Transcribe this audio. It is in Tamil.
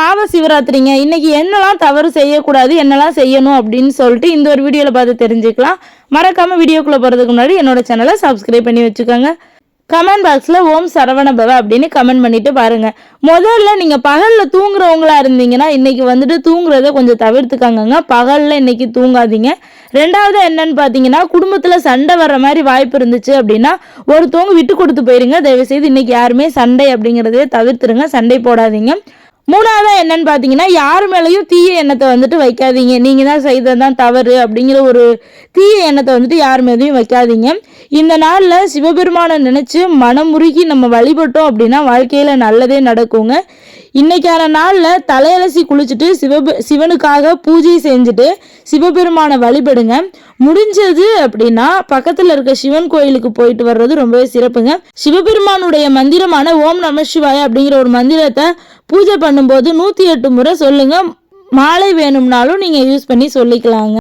பாவ சிவராத்திரிங்க. இன்னைக்கு என்னெல்லாம் தவறு செய்யக்கூடாது என்னெல்லாம் செய்யணும் அப்படின்னு சொல்லிட்டு இந்த ஒரு வீடியோவில் பார்த்து தெரிஞ்சுக்கலாம். மறக்காமல் வீடியோக்குள்ளே போகிறதுக்கு முன்னாடி என்னோட சேனலை சப்ஸ்கிரைப் பண்ணி வச்சுக்கோங்க. கமெண்ட் பாக்ஸில் ஓம் சரவண பவ அப்படின்னு கமெண்ட் பண்ணிட்டு பாருங்க. முதல்ல நீங்கள் பகலில் தூங்குறவங்களா இருந்தீங்கன்னா இன்னைக்கு வந்துட்டு தூங்குறத கொஞ்சம் தவிர்த்துக்காங்கங்க. பகலில் இன்னைக்கு தூங்காதீங்க. ரெண்டாவது என்னன்னு பார்த்தீங்கன்னா குடும்பத்தில் சண்டை வர்ற மாதிரி வாய்ப்பு இருந்துச்சு அப்படின்னா ஒருத்தவங்க விட்டு கொடுத்து போயிருங்க. தயவுசெய்து இன்னைக்கு யாருமே சண்டை அப்படிங்கிறதே தவிர்த்துருங்க. சண்டை போடாதீங்க. மூணாவதாக என்னன்னு பார்த்தீங்கன்னா யார் மேலேயும் தீய எண்ணத்தை வந்துட்டு வைக்காதீங்க. நீங்கள் தான் செய்தது தான் தவறு அப்படிங்கிற ஒரு தீய எண்ணத்தை வந்துட்டு யார் மேலேயும் வைக்காதீங்க. இந்த நாளில் சிவபெருமானை நினச்சி மனமுருகி நம்ம வழிபட்டோம் அப்படின்னா வாழ்க்கையில் நல்லதே நடக்குங்க. இன்னைக்கான நாளில் தலையலசி குளிச்சுட்டு சிவபெ சிவனுக்காக பூஜை செஞ்சுட்டு சிவபெருமானை வழிபடுங்க. முடிஞ்சது அப்படின்னா பக்கத்தில் இருக்க சிவன் கோயிலுக்கு போயிட்டு வர்றது ரொம்பவே சிறப்புங்க. சிவபெருமானுடைய மந்திரமான ஓம் நம சிவாய அப்படிங்கிற ஒரு மந்திரத்தை பூஜை பண்ணும்போது நூற்றி எட்டு முறை சொல்லுங்கள் மாலை வேணும்னாலும் நீங்கள் யூஸ் பண்ணி சொல்லிக்கலாங்க.